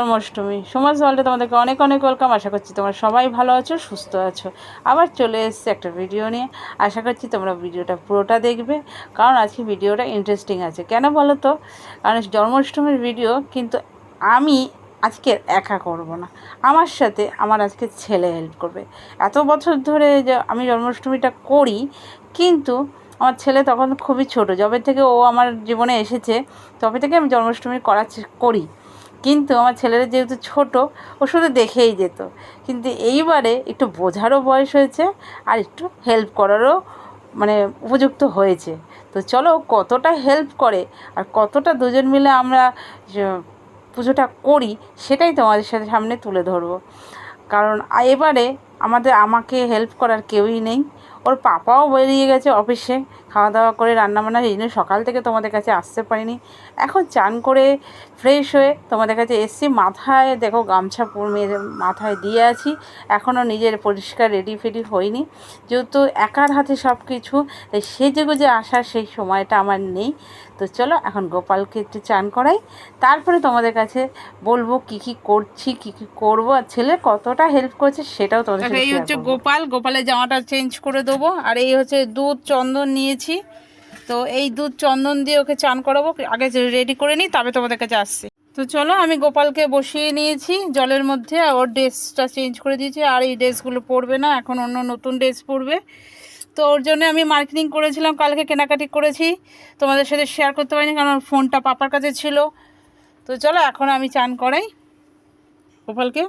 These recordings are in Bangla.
জন্মাষ্টমী সমাজ ওয়ার্ল্ডে তোমাদেরকে অনেক অনেক ওয়েলকাম আশা করছি তোমরা সবাই ভালো আছো, সুস্থ আছো। আবার চলে এসেছে একটা ভিডিও নিয়ে। আশা করছি তোমরা ভিডিওটা পুরোটা দেখবে। কারণ আজকে ভিডিওটা ইন্টারেস্টিং আছে। কেন বলো তো কারণ জন্মাষ্টমীর ভিডিও কিন্তু আমি আজকে একা করব না। আমার সাথে আমার আজকে ছেলে হেল্প করবে। এত বছর ধরে যে আমি জন্মাষ্টমীটা করি, কিন্তু আমার ছেলে তখন খুবই ছোট। যবে থেকে ও আমার জীবনে এসেছে, তবে থেকে আমি জন্মাষ্টমী করার করি। কিন্তু আমার ছেলেরা যেহেতু ছোট, ও শুধু দেখেই যেত। কিন্তু এইবারে একটু বোঝারও বয়স হয়েছে আর একটু হেল্প করারও মানে উপযুক্ত হয়েছে। তো চলো কতটা হেল্প করে আর কতটা দুজন মিলে আমরা পুজোটা করি সেটাই তোমাদের সাথে সামনে তুলে ধরবো। কারণ এবারে আমাদের আমাকে হেল্প করার কেউই নেই। ওর পাপাও বেরিয়ে গেছে অফিসে খাওয়া দাওয়া করে রান্নাবান্না এই জন্য সকাল থেকে তোমাদের কাছে আসতে পারিনি। এখন চান করে ফ্রেশ হয়ে তোমাদের কাছে এসছি। মাথায় দেখো গামছা মেরে মাথায় দিয়ে আছি। এখনও নিজের পরিষ্কার রেডি ফেডি হয়নি। যেহেতু একার হাতে সব কিছু তাই সেজে গুজে আসার সেই সময়টা আমার নেই। তো চলো এখন গোপালকে একটু চান করাই। তারপরে তোমাদের কাছে বলব কি কি করছি কি কি করব। আর ছেলে কতটা হেল্প করছে সেটাও তোমাদের এই হচ্ছে গোপাল। গোপালের জামাটা চেঞ্জ করে দেবো। আর এই হচ্ছে দুধ চন্দন নিয়েছি। তো এই দুধ চন্দন দিয়ে ওকে চান করাবো। আগে রেডি করে নিই তবে তোমাদের কাছে আসছে। তো চলো, আমি গোপালকে বসিয়ে নিয়েছি জলের মধ্যে। আর ওর ড্রেসটা চেঞ্জ করে দিয়েছি। আর এই ড্রেসগুলো পরবে না, এখন অন্য নতুন ড্রেস পরবে। তো ওর জন্য আমি মার্কেটিং করেছিলাম, কালকে কেনাকাটি করেছি। তোমাদের সাথে শেয়ার করতে পারিনি, কারণ ফোনটা পাপার কাছে ছিল। তো চলো, এখন আমি চান করাই। গোপালকে।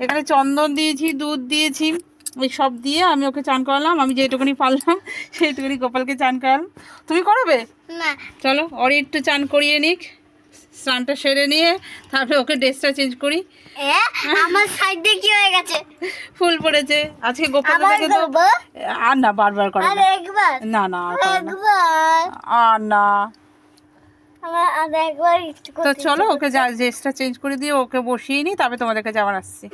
এখানে চন্দন দিয়েছি দুধ দিয়েছি এই সব দিয়ে আমি ওকে চান করালাম আমি যেটুকুনি পারলাম সেইটুকুনি গোপালকে চান করালাম। তুমি করবে? না। চলো ওর একটু চান করিয়ে নিক স্নানটা সেরে নিয়ে তারপরে ওকে ড্রেসটা চেঞ্জ করি। আমার সাইডে কি হয়ে গেছে? ফুল পড়েছে আজকে গোপাল দাদাকে তো আর না বারবার করে না। না আর না একবার আর না আমার আর একবার একটু তো চলো ওকে যা ড্রেসটা চেঞ্জ করে দিয়ে ওকে বসিয়ে নিই তবে তোমাদের কাছে আবার আসছি।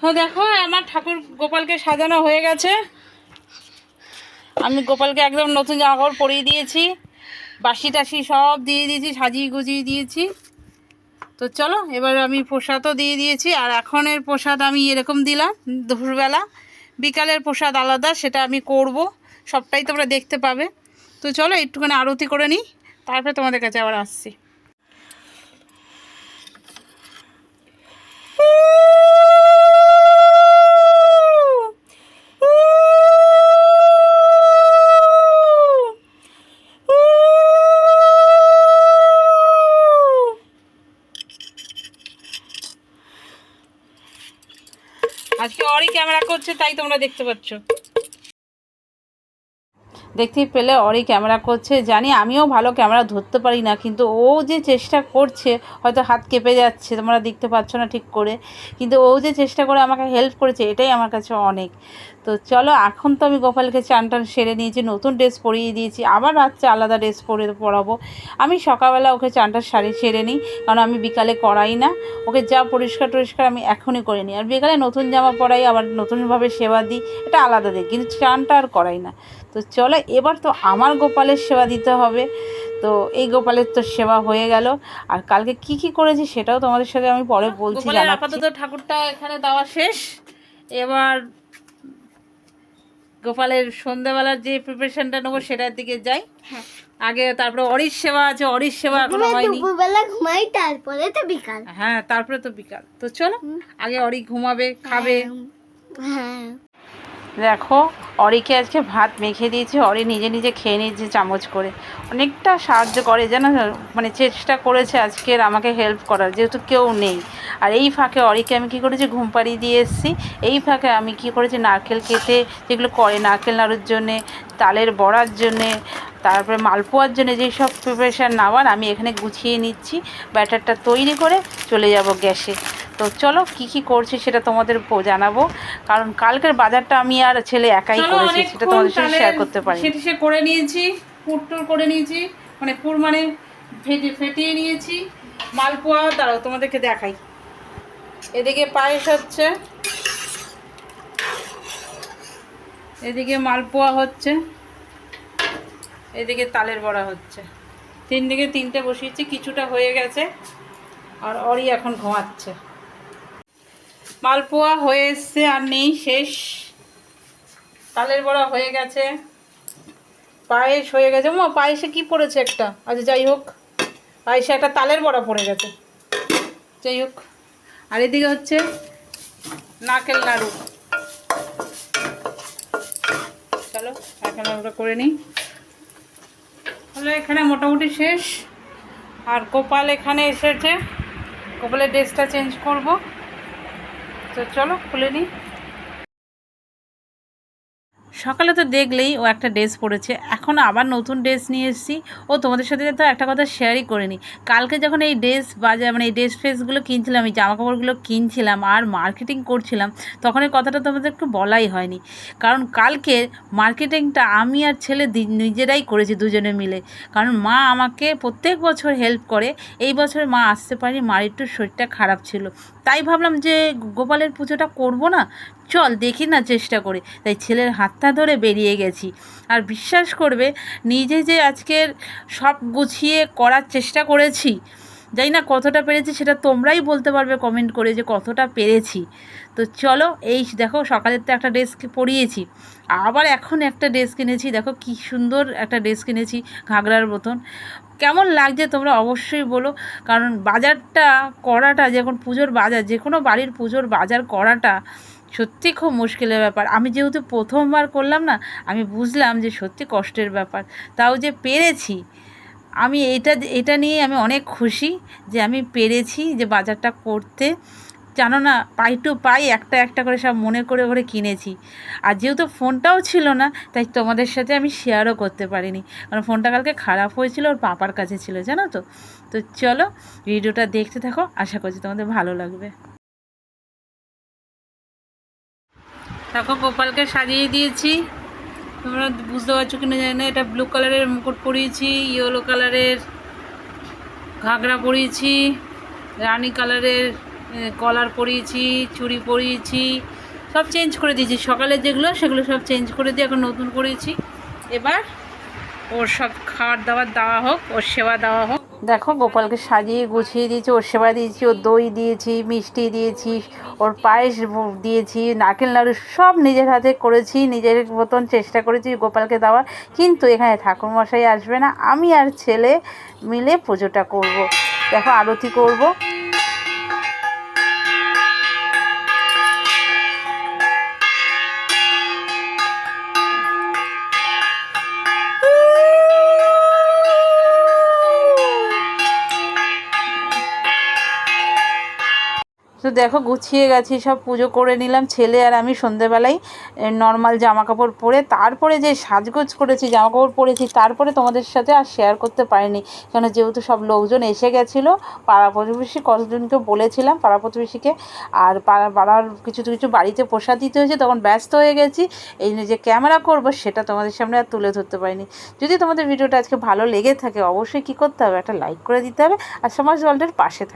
তো দেখো আমার ঠাকুর গোপালকে সাজানো হয়ে গেছে। আমি গোপালকে একদম নতুন জামা কাপড় পরিয়ে দিয়েছি। বাসি টাসি সব দিয়ে দিয়েছি সাজিয়ে গুজিয়ে দিয়েছি। তো চলো এবার আমি প্রসাদও দিয়ে দিয়েছি আর এখনের প্রসাদ আমি এরকম দিলাম দুপুরবেলা। বিকালের প্রসাদ আলাদা সেটা আমি করব। সবটাই তোমরা দেখতে পাবে। তো চলো একটুখানি আরতি করে নিই, তারপরে তোমাদের কাছে আবার আসছি। আজকে অরি ক্যামেরা করছে, তাই তোমরা দেখতে পাচ্ছ। দেখতেই পেলে অরি ক্যামেরা করছে। জানি আমিও ভালো ক্যামেরা ধরতে পারি না, কিন্তু ও যে চেষ্টা করছে, হয়তো হাত কেঁপে যাচ্ছে, তোমরা দেখতে পাচ্ছ না ঠিক করে, কিন্তু ও যে চেষ্টা করে আমাকে হেল্প করেছে, এটাই আমার কাছে অনেক। তো চলো, এখন তো আমি গোপালকে চান টান সেরে নিয়েছি, নতুন ড্রেস পরিয়ে দিয়েছি, আবার রাত্রে আলাদা ড্রেস পরে পরাবো। আমি সকালবেলা ওকে চানটার শাড়ি সেরে নিই, কারণ আমি বিকালে করাই না। ওকে যা পরিষ্কার টরিষ্কার আমি এখনই করে নিই। আর বিকালে নতুন জামা পরাই, আবার নতুনভাবে সেবা দিই, এটা আলাদা দিই কিন্তু চানটা আর করাই না। তো চলো এবার তো আমার গোপালের সেবা দিতে হবে। তো এই গোপালের তো সেবা হয়ে গেল। আর কালকে কি কি করেছি সেটাও তোমাদের সাথে আমি পরে বলছি আপাতত ঠাকুরটা এখানে দেওয়া শেষ। এবার গোপালের সন্ধ্যাবেলার যে প্রিপারেশনটা নেব সেটার দিকে যাই। আগে তারপরে অরির সেবা আছে অরির সেবা এখনও হয়নি। দুপুরবেলা ঘুমাই তারপরে তো বিকাল। হ্যাঁ তারপরে তো বিকাল। তো চলো আগে অরি ঘুমাবে খাবে। হ্যাঁ। দেখো, অরিকে আজকে ভাত মেখে দিয়েছি, অরি নিজে নিজে খেয়ে নিয়েছে চামচ করে। অনেকটা সাহায্য করে যেন মানে চেষ্টা করেছে আজকের আমাকে হেল্প করার, যেহেতু কেউ নেই। আর এই ফাঁকে অরিকে আমি কী করেছি, ঘুম পাড়িয়ে দিয়ে এসেছি। এই ফাঁকে আমি কী করেছি, নারকেল কেটে যেগুলো করে নারকেল নাড়ুর জন্যে, তালের বড়ার জন্যে, তারপরে মালপোয়ার জন্য যেই সব প্রিপারেশান নেওয়ার, আমি এখানে গুছিয়ে নিচ্ছি, ব্যাটারটা তৈরি করে চলে যাব গ্যাসে। তো চলো কি কি করছি সেটা তোমাদের জানাব। কারণ কালকের বাজারটা আমি আর ছেলে একাই করেছি সেটা তোমাদের সাথে শেয়ার করতে পারি। সেটি সে করে নিয়েছি পুর টুর করে নিয়েছি মানে পুর মানে ফেটে ফেটিয়ে নিয়েছি। মালপোয়া দাঁড়াও তোমাদেরকে দেখাই। এদিকে পায়েস হচ্ছে। এদিকে মালপোয়া হচ্ছে। এদিকে তালের বড়া হচ্ছে। তিন দিকে তিনটে বসিয়েছি কিছুটা হয়ে গেছে। আর অরি এখন ঘুমাচ্ছে। মালপোয়া হয়ে এসছে আর নেই, শেষ। তালের বড়া হয়ে গেছে। পায়েস হয়ে গেছে। মা পায়েসে কি পড়েছে একটা? আচ্ছা যাই হোক। পায়েসে একটা তালের বড়া পড়ে গেছে। যাই হোক। আর এদিকে হচ্ছে নাকেল নাড়ু চলো নাকেল নাড়ুটা করে নিই। তাহলে এখানে মোটামুটি শেষ। আর গোপাল এখানে এসেছে। গোপালের ড্রেসটা চেঞ্জ করব। তো চলো খুলে নিই। সকালে তো দেখলেই ও একটা ড্রেস পরেছে। এখন আবার নতুন ড্রেস নিয়ে এসেছি। ও তোমাদের সাথে তো একটা কথা শেয়ারই করিনি। কালকে যখন এই ড্রেস বাজার মানে এই ড্রেস ফ্রেসগুলো কিনছিলাম, এই জামা কাপড়গুলো কিনছিলাম আর মার্কেটিং করছিলাম, তখন এই কথাটা তোমাদের একটু বলাই হয়নি। কারণ কালকে মার্কেটিংটা আমি আর ছেলে নিজেরাই করেছি দুজনে মিলে। কারণ মা আমাকে প্রত্যেক বছর হেল্প করে। এই বছর মা আসতে পারেনি, মার একটু শরীরটা খারাপ ছিল। তাই ভাবলাম যে গোপালের পুজোটা করব না? চল দেখি না চেষ্টা করে। তাই ছেলের হাতটা ধরে বেরিয়ে গেছি। আর বিশ্বাস করবে, নিজে যে আজকের সব গুছিয়ে করার চেষ্টা করেছি, জানি না কতটা পেরেছি, সেটা তোমরাই বলতে পারবে কমেন্ট করে যে কতটা পেরেছি। তো চলো, এই দেখো সকালের তো একটা ড্রেস পরিয়েছি। আবার এখন একটা ড্রেস কিনেছি দেখো কি সুন্দর একটা ড্রেস কিনেছি ঘাগরার মতন। কেমন লাগছে তোমরা অবশ্যই বলো, কারণ বাজারটা করাটা, যখন পুজোর বাজার যে কোনো বাড়ির পুজোর বাজার করাটা সত্যি খুব মুশকিলের ব্যাপার। আমি যেহেতু প্রথমবার করলাম না, আমি বুঝলাম যে সত্যি কষ্টের ব্যাপার। তাও যে পেরেছি, আমি এটা এটা নিয়ে আমি অনেক খুশি যে আমি পেরেছি যে বাজারটা করতে। জানো না, পাই টু পাই একটা একটা করে সব মনে করে করে কিনেছি। আর যেহেতু ফোনটাও ছিল না, তাই তোমাদের সাথে আমি শেয়ারও করতে পারিনি। কারণ ফোনটা কালকে খারাপ হয়েছিল, ওর পাপার কাছে ছিল, জানো তো? তো চলো ভিডিওটা দেখতে থাকো, আশা করছি তোমাদের ভালো লাগবে। দেখো, গোপালকে সাজিয়ে দিয়েছি। তোমরা বুঝতে পারছ কিনা জানি না, এটা ব্লু কালারের মুকুট পরিয়েছি ইয়েলো কালারের ঘাগরা পরিয়েছি, রানী কালারের কলার পরিয়েছি, চুড়ি পরিয়েছি, সব চেঞ্জ করে দিয়েছি। সকালে যেগুলো, সেগুলো সব চেঞ্জ করে দিয়ে এখন নতুন করেছি। এবার ওর সব খাবার দাবার দেওয়া হোক, ওর সেবা দেওয়া হোক। দেখো, গোপালকে সাজিয়ে গুছিয়ে দিয়েছি, ওর সেবা দিয়েছি, ওর দই দিয়েছি, মিষ্টি দিয়েছি, ওর পায়েস দিয়েছি, নারকেল নাড়ু সব নিজের হাতে করেছি, নিজের মতন চেষ্টা করেছি গোপালকে দেওয়ার কিন্তু এখানে ঠাকুরমশাই আসবে না, আমি আর ছেলে মিলে পুজোটা করব। দেখো, আরতি করব তো দেখো গুছিয়ে গেছি, সব পুজো করে নিলাম। ছেলে আর আমি সন্ধেবেলায় নর্মাল জামা কাপড় পরে, তারপরে যে সাজগোজ করেছি জামা কাপড় পরেছি, তারপরে তোমাদের সাথে আর শেয়ার করতে পারিনি। কেন যেহেতু সব লোকজন এসে গেছিল, পাড়া প্রতিবেশী কতজনকে বলেছিলাম, পাড়া প্রতিবেশীকে, আর পাড়া, পাড়ার কিছু কিছু বাড়িতে প্রসাদ দিতে হয়েছে, তখন ব্যস্ত হয়ে গেছি। এই নিয়ে যে ক্যামেরা করব, সেটা তোমাদের সামনে আর তুলে ধরতে পারিনি। যদি তোমাদের ভিডিওটা আজকে ভালো লেগে থাকে, অবশ্যই কী করতে হবে? একটা লাইক করে দিতে হবে, আর সমাজ ওয়ার্ল্ডের পাশে থাকতে